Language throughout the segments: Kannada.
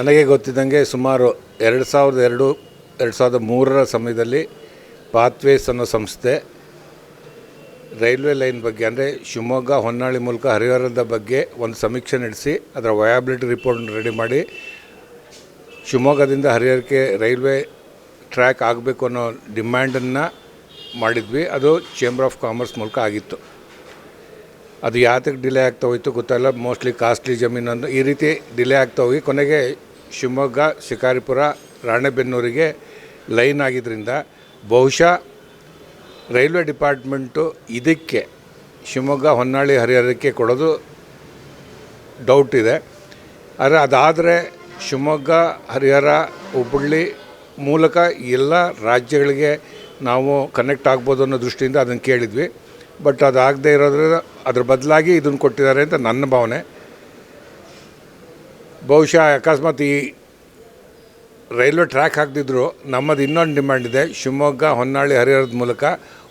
ನನಗೆ ಗೊತ್ತಿದ್ದಂಗೆ ಸುಮಾರು ಎರಡು ಸಾವಿರದ ಎರಡು ಎರಡು ಸಾವಿರದ ಮೂರರ ಸಮಯದಲ್ಲಿ ಪಾತ್ವೇಸ್ ಅನ್ನೋ ಸಂಸ್ಥೆ ರೈಲ್ವೆ ಲೈನ್ ಬಗ್ಗೆ, ಅಂದರೆ ಶಿವಮೊಗ್ಗ, ಹೊನ್ನಾಳಿ ಮೂಲಕ ಹರಿಹರದ ಬಗ್ಗೆ ಒಂದು ಸಮೀಕ್ಷೆ ನಡೆಸಿ, ಅದರ ವಯಾಬಿಲಿಟಿ ರಿಪೋರ್ಟ್ ರೆಡಿ ಮಾಡಿ, ಶಿವಮೊಗ್ಗದಿಂದ ಹರಿಹರಕ್ಕೆ ರೈಲ್ವೆ ಟ್ರ್ಯಾಕ್ ಆಗಬೇಕು ಅನ್ನೋ ಡಿಮ್ಯಾಂಡನ್ನು ಮಾಡಿದ್ವಿ. ಅದು ಚೇಂಬರ್ ಆಫ್ ಕಾಮರ್ಸ್ ಮೂಲಕ ಆಗಿತ್ತು. ಅದು ಯಾತಕ್ಕೆ ಡಿಲೇ ಆಗ್ತಾ ಹೋಯಿತು ಗೊತ್ತಲ್ಲ ಮೋಸ್ಟ್ಲಿ ಕಾಸ್ಟ್ಲಿ ಜಮೀನು ಅಂತ ಈ ರೀತಿ ಡಿಲೇ ಆಗ್ತಾ ಹೋಗಿ. ಕೊನೆಗೆ ಶಿವಮೊಗ್ಗ, ಶಿಕಾರಿಪುರ, ರಾಣೆಬೆನ್ನೂರಿಗೆ ಲೈನ್ ಆಗಿದ್ದರಿಂದ ಬಹುಶಃ ರೈಲ್ವೆ ಡಿಪಾರ್ಟ್ಮೆಂಟು ಇದಕ್ಕೆ ಶಿವಮೊಗ್ಗ, ಹೊನ್ನಾಳಿ, ಹರಿಹರಕ್ಕೆ ಕೊಡೋದು ಡೌಟ್ ಇದೆ. ಆದರೆ ಅದಾದರೆ ಶಿವಮೊಗ್ಗ, ಹರಿಹರ, ಹುಬ್ಬಳ್ಳಿ ಮೂಲಕ ಎಲ್ಲ ರಾಜ್ಯಗಳಿಗೆ ನಾವು ಕನೆಕ್ಟ್ ಆಗ್ಬೋದು ಅನ್ನೋ ದೃಷ್ಟಿಯಿಂದ ಅದನ್ನು ಕೇಳಿದ್ವಿ. ಬಟ್ ಅದಾಗದೇ ಇರೋದ್ರಿಂದ ಅದ್ರ ಬದಲಾಗಿ ಇದನ್ನು ಕೊಟ್ಟಿದ್ದಾರೆ ಅಂತ ನನ್ನ ಭಾವನೆ. ಬಹುಶಃ ಅಕಸ್ಮಾತ್ ಈ ರೈಲ್ವೆ ಟ್ರ್ಯಾಕ್ ಹಾಕ್ದಿದ್ರು, ನಮ್ಮದು ಇನ್ನೊಂದು ಡಿಮ್ಯಾಂಡ್ ಇದೆ. ಶಿವಮೊಗ್ಗ, ಹೊನ್ನಾಳಿ, ಹರಿಹರದ ಮೂಲಕ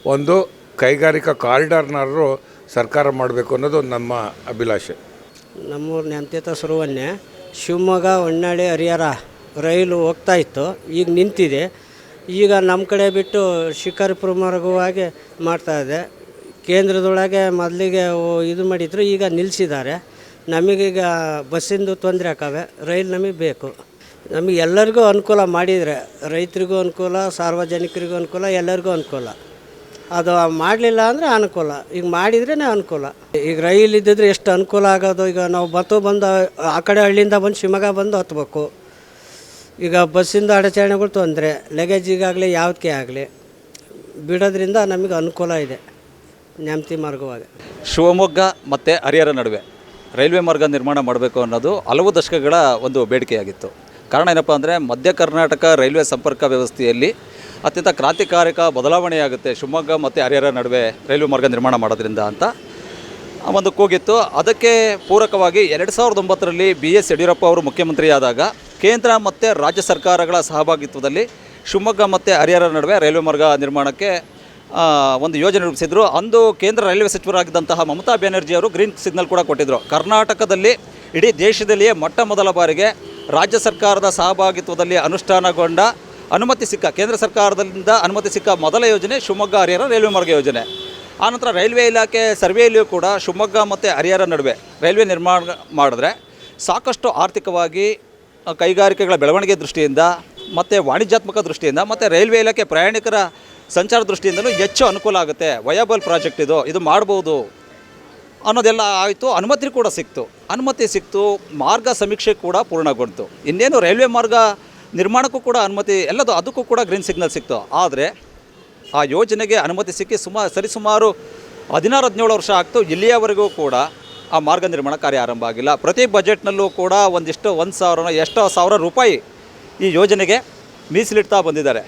ಒಂದು ಕೈಗಾರಿಕಾ ಕಾರಿಡಾರ್ನಾದ್ರು ಸರ್ಕಾರ ಮಾಡಬೇಕು ಅನ್ನೋದು ನಮ್ಮ ಅಭಿಲಾಷೆ. ನಮ್ಮೂರು ನೆಂತಿತ ಸುರುವನ್ನೇ ಶಿವಮೊಗ್ಗ, ಹೊನ್ನಾಳಿ, ಹರಿಹರ ರೈಲು ಹೋಗ್ತಾ ಇತ್ತು. ಈಗ ನಿಂತಿದೆ. ಈಗ ನಮ್ಮ ಕಡೆ ಬಿಟ್ಟು ಶಿಕಾರಿಪುರ ಮಾರ್ಗವಾಗಿ ಮಾಡ್ತಾ ಇದೆ. ಕೇಂದ್ರದೊಳಗೆ ಮೊದಲಿಗೆ ಇದು ಮಾಡಿದ್ರು, ಈಗ ನಿಲ್ಲಿಸಿದ್ದಾರೆ ನಮಗೀಗ ಬಸ್ಸಿಂದು ತೊಂದರೆ ಆಕವೆ, ರೈಲು ನಮಗೆ ಬೇಕು. ನಮಗೆ ಎಲ್ಲರಿಗೂ ಅನುಕೂಲ ಮಾಡಿದರೆ, ರೈತರಿಗೂ ಅನುಕೂಲ, ಸಾರ್ವಜನಿಕರಿಗೂ ಅನುಕೂಲ, ಎಲ್ಲರಿಗೂ ಅನುಕೂಲ. ಅದು ಮಾಡಲಿಲ್ಲ ಅಂದರೆ ಅನುಕೂಲ, ಈಗ ಮಾಡಿದ್ರೇ ಅನುಕೂಲ. ಈಗ ರೈಲ್ ಇದ್ದಿದ್ರೆ ಎಷ್ಟು ಅನುಕೂಲ ಆಗೋದು? ಈಗ ನಾವು ಬತ್ತು ಬಂದು, ಆ ಕಡೆ ಹಳ್ಳಿಯಿಂದ ಬಂದು ಶಿವಮೊಗ್ಗ ಬಂದು ಹತ್ಬೇಕು. ಈಗ ಬಸ್ಸಿಂದ ಅಡಚಣೆಗಳು ತೊಂದರೆ ಲಗೇಜಿಗಾಗಲಿ ಯಾವುದಕ್ಕೆ ಆಗಲಿ. ಬಿಡೋದ್ರಿಂದ ನಮಗೆ ಅನುಕೂಲ ಇದೆ ನ್ಯಾಮತಿ ಮಾರ್ಗವಾಗಿ. ಶಿವಮೊಗ್ಗ ಮತ್ತು ಹರಿಹರ ನಡುವೆ. ರೈಲ್ವೆ ಮಾರ್ಗ ನಿರ್ಮಾಣ ಮಾಡಬೇಕು ಅನ್ನೋದು ಹಲವು ದಶಕಗಳ ಒಂದು ಬೇಡಿಕೆಯಾಗಿತ್ತು. ಕಾರಣ ಏನಪ್ಪ ಅಂದರೆ ಮಧ್ಯ ಕರ್ನಾಟಕ ರೈಲ್ವೆ ಸಂಪರ್ಕ ವ್ಯವಸ್ಥೆಯಲ್ಲಿ ಅತ್ಯಂತ ಕ್ರಾಂತಿಕಾರಕ ಬದಲಾವಣೆಯಾಗುತ್ತೆ ಶಿವಮೊಗ್ಗ ಮತ್ತು ಹರಿಹರ ನಡುವೆ ರೈಲ್ವೆ ಮಾರ್ಗ ನಿರ್ಮಾಣ ಮಾಡೋದ್ರಿಂದ ಅಂತ ಒಂದು ಕೂಗಿತ್ತು. ಅದಕ್ಕೆ ಪೂರಕವಾಗಿ ಎರಡು ಸಾವಿರದ ಒಂಬತ್ತರಲ್ಲಿ ಬಿ ಎಸ್ ಯಡಿಯೂರಪ್ಪ ಅವರು ಮುಖ್ಯಮಂತ್ರಿಯಾದಾಗ ಕೇಂದ್ರ ಮತ್ತು ರಾಜ್ಯ ಸರ್ಕಾರಗಳ ಸಹಭಾಗಿತ್ವದಲ್ಲಿ ಶಿವಮೊಗ್ಗ ಮತ್ತು ಹರಿಹರ ನಡುವೆ ರೈಲ್ವೆ ಮಾರ್ಗ ನಿರ್ಮಾಣಕ್ಕೆ ಒಂದು ಯೋಜನೆ ರೂಪಿಸಿದ್ರು. ಅಂದು ಕೇಂದ್ರ ರೈಲ್ವೆ ಸಚಿವರಾಗಿದ್ದಂತಹ ಮಮತಾ ಬ್ಯಾನರ್ಜಿ ಅವರು ಗ್ರೀನ್ ಸಿಗ್ನಲ್ ಕೂಡ ಕೊಟ್ಟಿದ್ದರು ಕರ್ನಾಟಕದಲ್ಲಿ ಇಡೀ ದೇಶದಲ್ಲಿಯೇ ಮೊಟ್ಟ ಮೊದಲ ಬಾರಿಗೆ ರಾಜ್ಯ ಸರ್ಕಾರದ ಸಹಭಾಗಿತ್ವದಲ್ಲಿ ಅನುಷ್ಠಾನಗೊಂಡ ಅನುಮತಿ ಸಿಕ್ಕ, ಕೇಂದ್ರ ಸರ್ಕಾರದಿಂದ ಅನುಮತಿ ಸಿಕ್ಕ ಮೊದಲ ಯೋಜನೆ ಶಿವಮೊಗ್ಗ ಹರಿಹರ ರೈಲ್ವೆ ಮಾರ್ಗ ಯೋಜನೆ. ಆನಂತರ ರೈಲ್ವೆ ಇಲಾಖೆ ಸರ್ವೆಯಲ್ಲಿಯೂ ಕೂಡ ಶಿವಮೊಗ್ಗ ಮತ್ತು ಹರಿಹರ ನಡುವೆ ರೈಲ್ವೆ ನಿರ್ಮಾಣ ಮಾಡಿದ್ರೆ ಸಾಕಷ್ಟು ಆರ್ಥಿಕವಾಗಿ ಕೈಗಾರಿಕೆಗಳ ಬೆಳವಣಿಗೆ ದೃಷ್ಟಿಯಿಂದ ಮತ್ತು ವಾಣಿಜ್ಯಾತ್ಮಕ ದೃಷ್ಟಿಯಿಂದ ಮತ್ತು ರೈಲ್ವೆ ಇಲಾಖೆ ಪ್ರಯಾಣಿಕರ ಸಂಚಾರ ದೃಷ್ಟಿಯಿಂದಲೂ ಹೆಚ್ಚು ಅನುಕೂಲ ಆಗುತ್ತೆ. ವಯಬಲ್ ಪ್ರಾಜೆಕ್ಟ್ ಇದು. ಇದು ಮಾಡ್ಬೋದು ಅನ್ನೋದೆಲ್ಲ ಆಯಿತು. ಅನುಮತಿ ಕೂಡ ಸಿಕ್ತು. ಅನುಮತಿ ಸಿಕ್ತು. ಮಾರ್ಗ ಸಮೀಕ್ಷೆ ಕೂಡ ಪೂರ್ಣಗೊಂಡಿತು. ಇನ್ನೇನು ರೈಲ್ವೆ ಮಾರ್ಗ ನಿರ್ಮಾಣಕ್ಕೂ ಕೂಡ ಅನುಮತಿ ಎಲ್ಲದು ಅದಕ್ಕೂ ಕೂಡ ಗ್ರೀನ್ ಸಿಗ್ನಲ್ ಸಿಕ್ತು. ಆದರೆ ಆ ಯೋಜನೆಗೆ ಅನುಮತಿ ಸಿಕ್ಕಿ ಸುಮಾರು ಸರಿಸುಮಾರು ಹದಿನಾರು, ಹದಿನೇಳು ವರ್ಷ ಆಗ್ತು. ಇಲ್ಲಿಯವರೆಗೂ ಕೂಡ ಆ ಮಾರ್ಗ ನಿರ್ಮಾಣ ಕಾರ್ಯ ಆರಂಭ ಆಗಿಲ್ಲ. ಪ್ರತಿ ಬಜೆಟ್ನಲ್ಲೂ ಕೂಡ ಒಂದಿಷ್ಟು, ಒಂದು ಸಾವಿರ ಎಷ್ಟೋ ಸಾವಿರ ರೂಪಾಯಿ ಈ ಯೋಜನೆಗೆ ಮೀಸಲಿಡ್ತಾ ಬಂದಿದ್ದಾರೆ.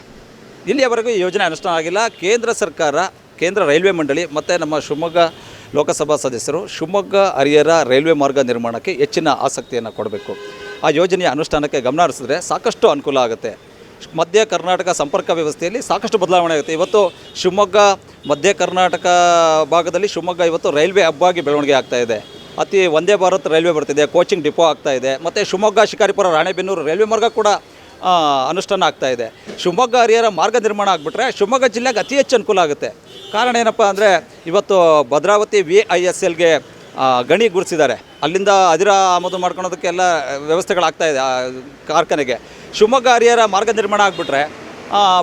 ಇಲ್ಲಿಯವರೆಗೂ ಈ ಯೋಜನೆ ಅನುಷ್ಠಾನ ಆಗಿಲ್ಲ. ಕೇಂದ್ರ ಸರ್ಕಾರ, ಕೇಂದ್ರ ರೈಲ್ವೆ ಮಂಡಳಿ ಮತ್ತು ನಮ್ಮ ಶಿವಮೊಗ್ಗ ಲೋಕಸಭಾ ಸದಸ್ಯರು ಶಿವಮೊಗ್ಗ ಹರಿಹರ ರೈಲ್ವೆ ಮಾರ್ಗ ನಿರ್ಮಾಣಕ್ಕೆ ಹೆಚ್ಚಿನ ಆಸಕ್ತಿಯನ್ನು ಕೊಡಬೇಕು. ಆ ಯೋಜನೆಯ ಅನುಷ್ಠಾನಕ್ಕೆ ಗಮನ ಹರಿಸಿದ್ರೆ ಸಾಕಷ್ಟು ಅನುಕೂಲ ಆಗುತ್ತೆ. ಮಧ್ಯ ಕರ್ನಾಟಕ ಸಂಪರ್ಕ ವ್ಯವಸ್ಥೆಯಲ್ಲಿ ಸಾಕಷ್ಟು ಬದಲಾವಣೆ ಆಗುತ್ತೆ. ಇವತ್ತು ಶಿವಮೊಗ್ಗ, ಮಧ್ಯ ಕರ್ನಾಟಕ ಭಾಗದಲ್ಲಿ ಶಿವಮೊಗ್ಗ ಇವತ್ತು ರೈಲ್ವೆ ಹಬ್ ಆಗಿ ಬೆಳವಣಿಗೆ ಆಗ್ತಾ ಇದೆ. ಅತಿ ಒಂದೇ ಭಾರತ್ ರೈಲ್ವೆ ಬರ್ತಿದೆ, ಕೋಚಿಂಗ್ ಡಿಪೋ ಆಗ್ತಾ ಇದೆ. ಮತ್ತು ಶಿವಮೊಗ್ಗ, ಶಿಕಾರಿಪುರ, ರಾಣೆಬೆನ್ನೂರು ರೈಲ್ವೆ ಮಾರ್ಗ ಕೂಡ ಅನುಷ್ಠಾನ ಆಗ್ತಾ ಇದೆ. ಶಿವಮೊಗ್ಗ ಹರಿಹರ ಮಾರ್ಗ ನಿರ್ಮಾಣ ಆಗಿಬಿಟ್ರೆ ಶಿವಮೊಗ್ಗ ಜಿಲ್ಲೆಗೆ ಅತಿ ಹೆಚ್ಚು ಅನುಕೂಲ ಆಗುತ್ತೆ. ಕಾರಣ ಏನಪ್ಪ ಅಂದರೆ ಇವತ್ತು ಭದ್ರಾವತಿ ವಿ ಐ ಎಸ್ ಎಲ್ಗೆ ಗಣಿ ಗುರ್ಸಿದ್ದಾರೆ ಅಲ್ಲಿಂದ ಅದಿರ ಆಮದು ಮಾಡ್ಕೊಳೋದಕ್ಕೆಲ್ಲ ವ್ಯವಸ್ಥೆಗಳಾಗ್ತಾ ಇದೆ ಕಾರ್ಖಾನೆಗೆ. ಶಿವಮೊಗ್ಗ ಹರಿಹರ ಮಾರ್ಗ ನಿರ್ಮಾಣ ಆಗಿಬಿಟ್ರೆ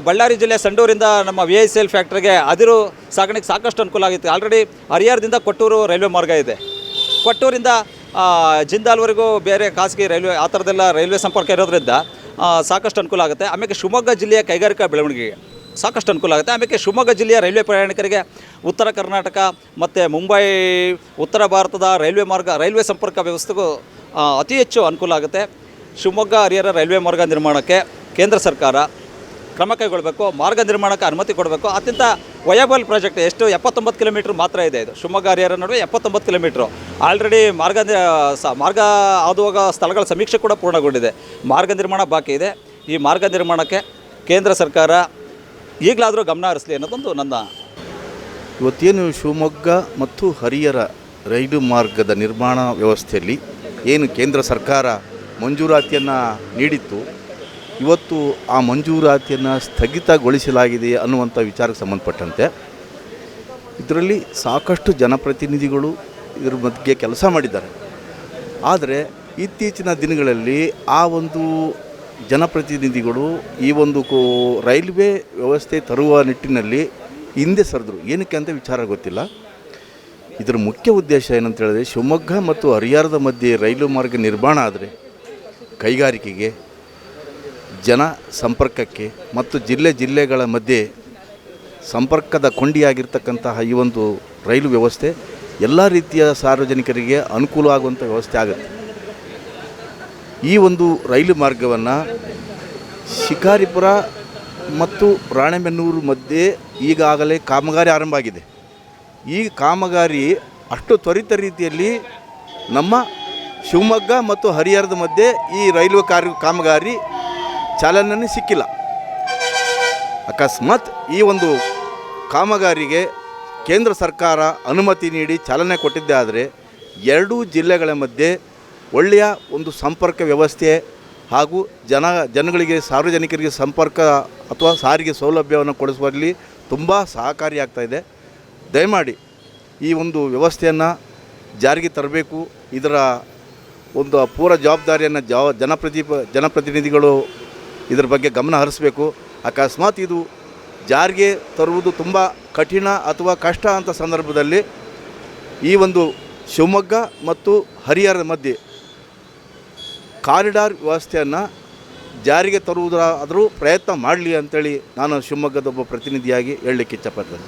ಬಳ್ಳಾರಿ ಜಿಲ್ಲೆ ಸಂಡೂರಿಂದ ನಮ್ಮ ವಿ ಐ ಸಿ ಎಲ್ ಫ್ಯಾಕ್ಟ್ರಿಗೆ ಅದಿರು ಸಾಗಣೆಗೆ ಸಾಕಷ್ಟು ಅನುಕೂಲ ಆಗಿತ್ತು. ಆಲ್ರೆಡಿ ಹರಿಹರದಿಂದ ಕೊಟ್ಟೂರು ರೈಲ್ವೆ ಮಾರ್ಗ ಇದೆ. ಕೊಟ್ಟೂರಿಂದ ಜಿಂದಾಲ್ವರೆಗೂ ಬೇರೆ ಖಾಸಗಿ ರೈಲ್ವೆ, ಆ ಥರದ್ದೆಲ್ಲ ರೈಲ್ವೆ ಸಂಪರ್ಕ ಇರೋದ್ರಿಂದ ಸಾಕಷ್ಟು ಅನುಕೂಲ ಆಗುತ್ತೆ. ಆಮೇಲೆ ಶಿವಮೊಗ್ಗ ಜಿಲ್ಲೆಯ ಕೈಗಾರಿಕಾ ಬೆಳವಣಿಗೆಗೆ ಸಾಕಷ್ಟು ಅನುಕೂಲ ಆಗುತ್ತೆ. ಆಮೇಲೆ ಶಿವಮೊಗ್ಗ ಜಿಲ್ಲೆಯ ರೈಲ್ವೆ ಪ್ರಯಾಣಿಕರಿಗೆ ಉತ್ತರ ಕರ್ನಾಟಕ ಮತ್ತು ಮುಂಬೈ, ಉತ್ತರ ಭಾರತದ ರೈಲ್ವೆ ಮಾರ್ಗ, ರೈಲ್ವೆ ಸಂಪರ್ಕ ವ್ಯವಸ್ಥೆಗೂ ಅತಿ ಹೆಚ್ಚು ಅನುಕೂಲ ಆಗುತ್ತೆ. ಶಿವಮೊಗ್ಗ ಹರಿಹರ ರೈಲ್ವೆ ಮಾರ್ಗ ನಿರ್ಮಾಣಕ್ಕೆ ಕೇಂದ್ರ ಸರ್ಕಾರ ಕ್ರಮ ಕೈಗೊಳ್ಳಬೇಕು ಮಾರ್ಗ ನಿರ್ಮಾಣಕ್ಕೆ ಅನುಮತಿ ಕೊಡಬೇಕು. ಅತ್ಯಂತ ವಯಬಲ್ ಪ್ರಾಜೆಕ್ಟ್ ಎಷ್ಟು? ಎಪ್ಪತ್ತೊಂಬತ್ತು ಕಿಲೋಮೀಟ್ರ್ ಮಾತ್ರ ಇದೆ ಇದು. ಶಿವಮೊಗ್ಗ ಹರಿಹರ ನಡುವೆ ಎಪ್ಪತ್ತೊಂಬತ್ತು ಕಿಲೋಮೀಟ್ರು. ಆಲ್ರೆಡಿ ಮಾರ್ಗ ಸ ಮಾರ್ಗ ಆದುವಾಗ ಸ್ಥಳಗಳ ಸಮೀಕ್ಷೆ ಕೂಡ ಪೂರ್ಣಗೊಂಡಿದೆ. ಮಾರ್ಗ ನಿರ್ಮಾಣ ಬಾಕಿ ಇದೆ. ಈ ಮಾರ್ಗ ನಿರ್ಮಾಣಕ್ಕೆ ಕೇಂದ್ರ ಸರ್ಕಾರ ಈಗಲಾದರೂ ಗಮನ ಹರಿಸಲಿ ಅನ್ನೋದೊಂದು ನನ್ನ ಇವತ್ತೇನು ಶಿವಮೊಗ್ಗ ಮತ್ತು ಹರಿಹರ ರೈಲು ಮಾರ್ಗದ ನಿರ್ಮಾಣ ವ್ಯವಸ್ಥೆಯಲ್ಲಿ ಏನು ಕೇಂದ್ರ ಸರ್ಕಾರ ಮಂಜೂರಾತಿಯನ್ನು ನೀಡಿತ್ತು? ಇವತ್ತು ಆ ಮಂಜೂರಾತಿಯನ್ನು ಸ್ಥಗಿತಗೊಳಿಸಲಾಗಿದೆ ಅನ್ನುವಂಥ ವಿಚಾರಕ್ಕೆ ಸಂಬಂಧಪಟ್ಟಂತೆ ಇದರಲ್ಲಿ ಸಾಕಷ್ಟು ಜನಪ್ರತಿನಿಧಿಗಳು ಇದ್ರ ಬಗ್ಗೆ ಕೆಲಸ ಮಾಡಿದ್ದಾರೆ. ಆದರೆ ಇತ್ತೀಚಿನ ದಿನಗಳಲ್ಲಿ ಆ ಒಂದು ಜನಪ್ರತಿನಿಧಿಗಳು ಈ ಒಂದು ಕೋ ರೈಲ್ವೆ ವ್ಯವಸ್ಥೆ ತರುವ ನಿಟ್ಟಿನಲ್ಲಿ ಹಿಂದೆ ಸರಿದ್ರು. ಏನಕ್ಕೆ ಅಂತ ವಿಚಾರ ಗೊತ್ತಿಲ್ಲ. ಇದರ ಮುಖ್ಯ ಉದ್ದೇಶ ಏನಂತ ಹೇಳಿದ್ರೆ ಶಿವಮೊಗ್ಗ ಮತ್ತು ಹರಿಹರದ ಮಧ್ಯೆ ರೈಲು ಮಾರ್ಗ ನಿರ್ಮಾಣ ಆದರೆ ಕೈಗಾರಿಕೆಗೆ ಜನ ಸಂಪರ್ಕಕ್ಕೆ ಮತ್ತು ಜಿಲ್ಲೆ ಜಿಲ್ಲೆಗಳ ಮಧ್ಯೆ ಸಂಪರ್ಕದ ಕೊಂಡಿಯಾಗಿರ್ತಕ್ಕಂತಹ ಈ ಒಂದು ರೈಲು ವ್ಯವಸ್ಥೆ ಎಲ್ಲ ರೀತಿಯ ಸಾರ್ವಜನಿಕರಿಗೆ ಅನುಕೂಲ ಆಗುವಂಥ ವ್ಯವಸ್ಥೆ ಆಗುತ್ತೆ. ಈ ಒಂದು ರೈಲು ಮಾರ್ಗವನ್ನು ಶಿಕಾರಿಪುರ ಮತ್ತು ರಾಣೆಬೆನ್ನೂರು ಮಧ್ಯೆ ಈಗಾಗಲೇ ಕಾಮಗಾರಿ ಆರಂಭ ಆಗಿದೆ. ಈ ಕಾಮಗಾರಿ ಅಷ್ಟು ತ್ವರಿತ ರೀತಿಯಲ್ಲಿ ನಮ್ಮ ಶಿವಮೊಗ್ಗ ಮತ್ತು ಹರಿಹರದ ಮಧ್ಯೆ ಈ ರೈಲ್ವೆ ಕಾರ್ಯ ಕಾಮಗಾರಿ ಚಾಲನೆ ಸಿಕ್ಕಿಲ್ಲ. ಅಕಸ್ಮಾತ್ ಈ ಒಂದು ಕಾಮಗಾರಿಗೆ ಕೇಂದ್ರ ಸರ್ಕಾರ ಅನುಮತಿ ನೀಡಿ ಚಾಲನೆ ಕೊಟ್ಟಿದ್ದೇ ಆದರೆ ಎರಡೂ ಜಿಲ್ಲೆಗಳ ಮಧ್ಯೆ ಒಳ್ಳೆಯ ಒಂದು ಸಂಪರ್ಕ ವ್ಯವಸ್ಥೆ ಹಾಗೂ ಜನ, ಜನಗಳಿಗೆ, ಸಾರ್ವಜನಿಕರಿಗೆ ಸಂಪರ್ಕ ಅಥವಾ ಸಾರಿಗೆ ಸೌಲಭ್ಯವನ್ನು ಕೊಡಿಸುವಲ್ಲಿ ತುಂಬ ಸಹಕಾರಿಯಾಗ್ತಾ ಇದೆ. ದಯಮಾಡಿ ಈ ಒಂದು ವ್ಯವಸ್ಥೆಯನ್ನು ಜಾರಿಗೆ ತರಬೇಕು. ಇದರ ಒಂದು ಪೂರ ಜವಾಬ್ದಾರಿಯನ್ನು ಜವ ಜನಪ್ರತಿ ಜನಪ್ರತಿನಿಧಿಗಳು ಇದರ ಬಗ್ಗೆ ಗಮನ ಹರಿಸಬೇಕು. ಅಕಸ್ಮಾತ್ ಇದು ಜಾರಿಗೆ ತರುವುದು ತುಂಬ ಕಠಿಣ ಅಥವಾ ಕಷ್ಟ ಅಂತ ಸಂದರ್ಭದಲ್ಲಿ ಈ ಒಂದು ಶಿವಮೊಗ್ಗ ಮತ್ತು ಹರಿಹರದ ಮಧ್ಯೆ ಕಾರಿಡಾರ್ ವ್ಯವಸ್ಥೆಯನ್ನು ಜಾರಿಗೆ ತರುವುದಾದರೂ ಪ್ರಯತ್ನ ಮಾಡಲಿ ಅಂತೇಳಿ ನಾನು ಶಿವಮೊಗ್ಗದ ಒಬ್ಬ ಪ್ರತಿನಿಧಿಯಾಗಿ ಹೇಳಲಿಕ್ಕೆ ಇಚ್ಛಪಡ್ತೇನೆ.